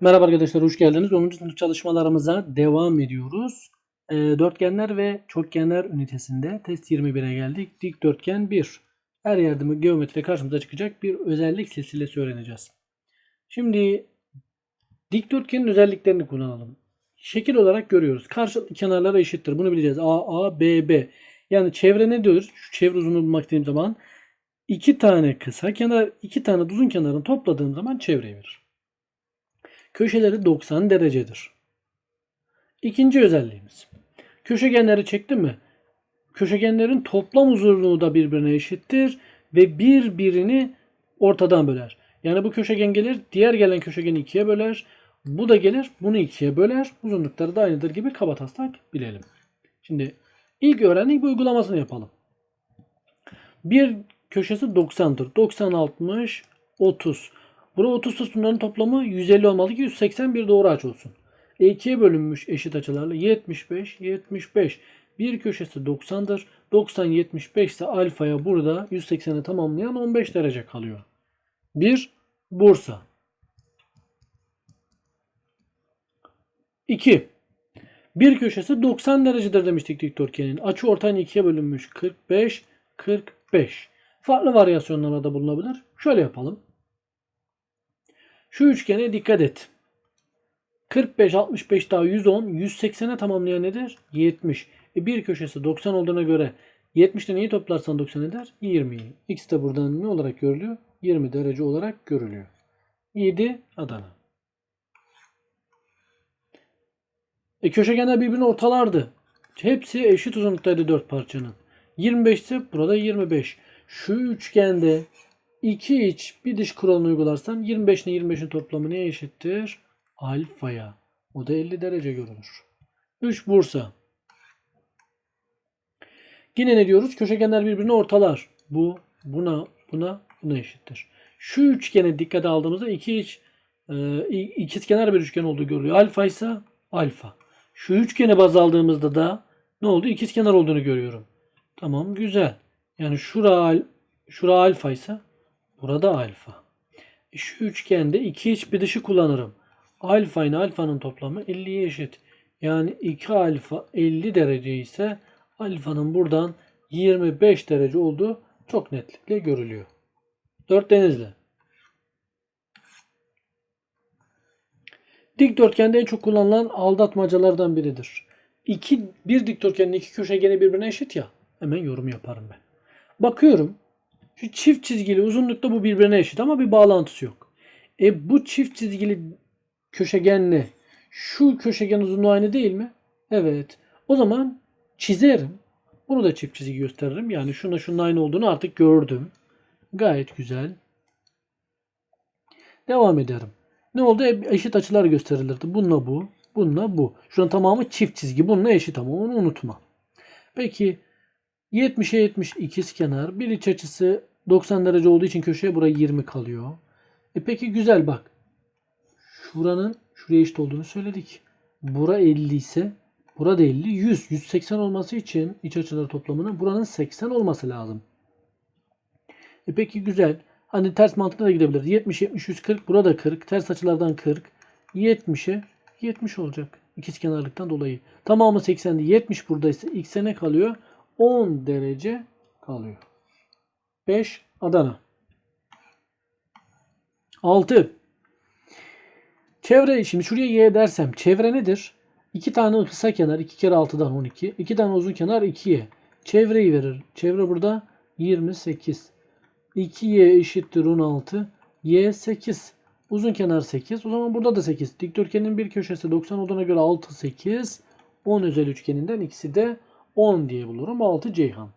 Merhaba arkadaşlar, hoş geldiniz. 10. sınıf çalışmalarımıza devam ediyoruz. Ee, dörtgenler ve çokgenler ünitesinde test 21'e geldik. Dikdörtgen 1. Her yerde geometri karşımıza çıkacak bir özellik silsilesi öğreneceğiz. Şimdi dikdörtgenin özelliklerini kullanalım. Şekil olarak görüyoruz. Karşı kenarlara eşittir. Bunu bileceğiz. A, A, B, B. Yani çevre ne diyoruz? Şu çevre uzunluğunu bulmak istediğim zaman iki tane kısa kenar, iki tane uzun kenarını topladığım zaman çevreyi verir. Köşeleri 90 derecedir. İkinci özelliğimiz. Köşegenleri çektim mi? Köşegenlerin toplam uzunluğu da birbirine eşittir ve birbirini ortadan böler. Yani bu köşegen gelir, diğer gelen köşegeni ikiye böler. Bu da gelir, bunu ikiye böler. Uzunlukları da aynıdır gibi kabataslak bilelim. Şimdi ilk öğrendik bu uygulamasını yapalım. Bir köşesi 90'dır. 90, 60, 30. Burada 30 sütunların toplamı 150 olmalı ki 180 bir doğru açı olsun. E 2'ye bölünmüş eşit açılarla 75, 75. Bir köşesi 90'dır. 90, 75 ise alfaya burada 180'i tamamlayan 15 derece kalıyor. 1. Bursa. 2. Bir köşesi 90 derecedir demiştik dikdörtgenin. Açı ortayın ikiye bölünmüş. 45, 45. Farklı varyasyonlara da bulunabilir. Şöyle yapalım. Şu üçgene dikkat et. 45, 65 daha 110, 180'e tamamlayan nedir? 70. E bir köşesi 90 olduğuna göre 70'te neyi toplarsan 90 eder? 20'yi. X de buradan ne olarak görülüyor? 20 derece olarak görülüyor. 7 Adana. E köşegenler birbirini ortalardı. Hepsi eşit uzunluktaydı 4 parçanın. 25 ise burada 25. Şu üçgende 2 iç bir dış kuralını uygularsam 25 ile 25'in toplamı neye eşittir? Alfaya. O da 50 derece görünür. 3 Bursa. Yine ne diyoruz? Köşegenler birbirini ortalar. Bu buna buna buna eşittir. Şu üçgene dikkate aldığımızda iki iç e, ikizkenar bir üçgen olduğu görülüyor. Alfa ise alfa. Şu üçgene baz aldığımızda da ne oldu? İkizkenar olduğunu görüyorum. Tamam güzel. Yani şura şura alfa ise burada alfa. E şu üçgende iki iç bir dışı kullanırım. Alfa ile alfanın toplamı 50'ye eşit. Yani 2 alfa 50 derece ise alfanın buradan 25 derece olduğu çok netlikle görülüyor. 4 denizli. Dikdörtgende en çok kullanılan aldatmacalardan biridir. İki, bir dikdörtgenin iki köşegeni birbirine eşit ya. Hemen yorum yaparım ben. Bakıyorum. Şu çift çizgili uzunlukta bu birbirine eşit ama bir bağlantısı yok. E bu çift çizgili köşegenle şu köşegen uzunluğu aynı değil mi? Evet. O zaman çizerim. Bunu da çift çizgi gösteririm. Yani şuna şunun aynı olduğunu artık gördüm. Gayet güzel. Devam ederim. Ne oldu? E, Eşit açılar gösterilirdi. Bununla bu. Bununla bu. Şunun tamamı çift çizgi. Bununla eşit ama onu unutma. Peki 70'e 70 ikiz kenar. Bir iç açısı 90 derece olduğu için köşeye buraya 20 kalıyor. E peki güzel bak. Şuranın şuraya eşit olduğunu söyledik. Bura 50 ise burada 50 100. 180 olması için iç açıları toplamının buranın 80 olması lazım. E peki güzel. Hani ters mantıkla da gidebilir. 70 70 140 burada 40. Ters açılardan 40. 70'e 70 olacak. İkizkenarlıktan dolayı. Tamamı 80'di. 70 buradaysa x'e ne kalıyor? 10 derece kalıyor. 5 Adana. 6 Çevre şimdi şuraya y dersem çevre nedir? 2 tane kısa kenar 2 kere 6'dan 12. 2 tane uzun kenar 2'ye. Çevreyi verir. Çevre burada 28. 2y eşittir 16. y 8. Uzun kenar 8. O zaman burada da 8. Dikdörtgenin bir köşesi 90 olduğuna göre 6 8. 10 özel üçgeninden ikisi de 10 diye bulurum. 6 Ceyhan.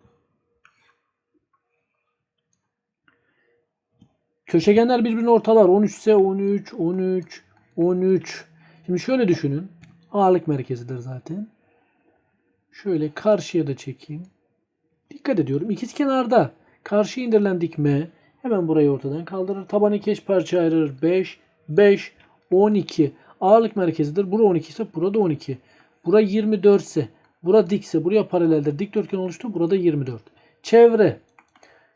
Köşegenler birbirini ortalar. 13 ise 13, 13, 13. Şimdi şöyle düşünün. Ağırlık merkezidir zaten. Şöyle karşıya da çekeyim. Dikkat ediyorum. İkiz kenarda karşı indirilen dikme hemen burayı ortadan kaldırır. Tabanı iki eş parça ayırır. 5, 5, 12. Ağırlık merkezidir. Bura 12 ise burada 12. Bura 24 ise bura dikse buraya paraleldir. Dikdörtgen oluştu. Burada 24. Çevre.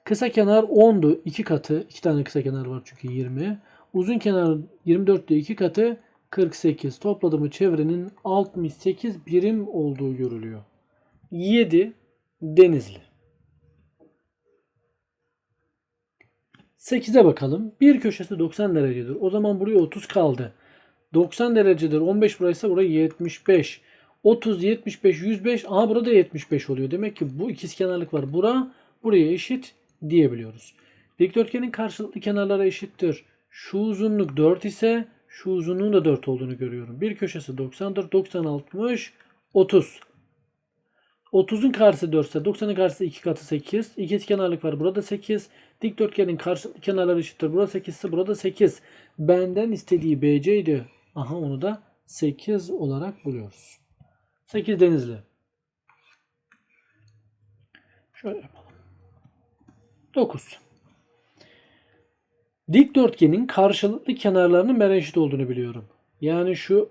Kısa kenar 10'du. 2 katı. 2 tane kısa kenar var çünkü 20. Uzun kenar 24'tü. 2 katı 48 topladığımı çevrenin 68 birim olduğu görülüyor. 7 Denizli. 8'e bakalım. Bir köşesi 90 derecedir. O zaman buraya 30 kaldı. 90 derecedir. 15 buraysa buraya 75. 30, 75, 105. Aha burada 75 oluyor. Demek ki bu ikizkenarlık var. Bura buraya eşit diyebiliyoruz. Dikdörtgenin karşılıklı kenarları eşittir. Şu uzunluk 4 ise şu uzunluğun da 4 olduğunu görüyorum. Bir köşesi 90'dır. 90, 60, 30. 30'un karşısı 4 ise 90'ın karşısı 2 katı 8. İkizkenarlık var. Burada 8. Dikdörtgenin karşılıklı kenarları eşittir. Burada 8 ise burada 8. Benden istediği BC idi. Aha onu da 8 olarak buluyoruz. 8 denizli. Şöyle yapalım. 9. Dikdörtgenin karşılıklı kenarlarının ben eşit olduğunu biliyorum. Yani şu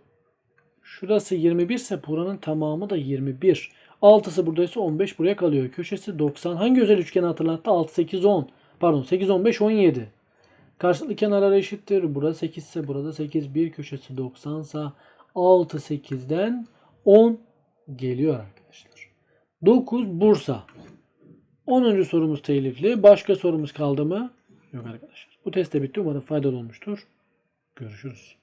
şurası 21 ise buranın tamamı da 21. 6'sı buradaysa 15 buraya kalıyor. Köşesi 90. Hangi özel üçgeni hatırlattı? 6, 8, 10. Pardon 8, 15, 17. Karşılıklı kenarlar eşittir. Burada 8 ise burada 8. Bir köşesi 90 ise 6, 8'den 10 geliyor arkadaşlar. 9 Bursa. 10. sorumuz telifli. Başka sorumuz kaldı mı? Yok arkadaşlar. Bu test de bitti. Umarım faydalı olmuştur. Görüşürüz.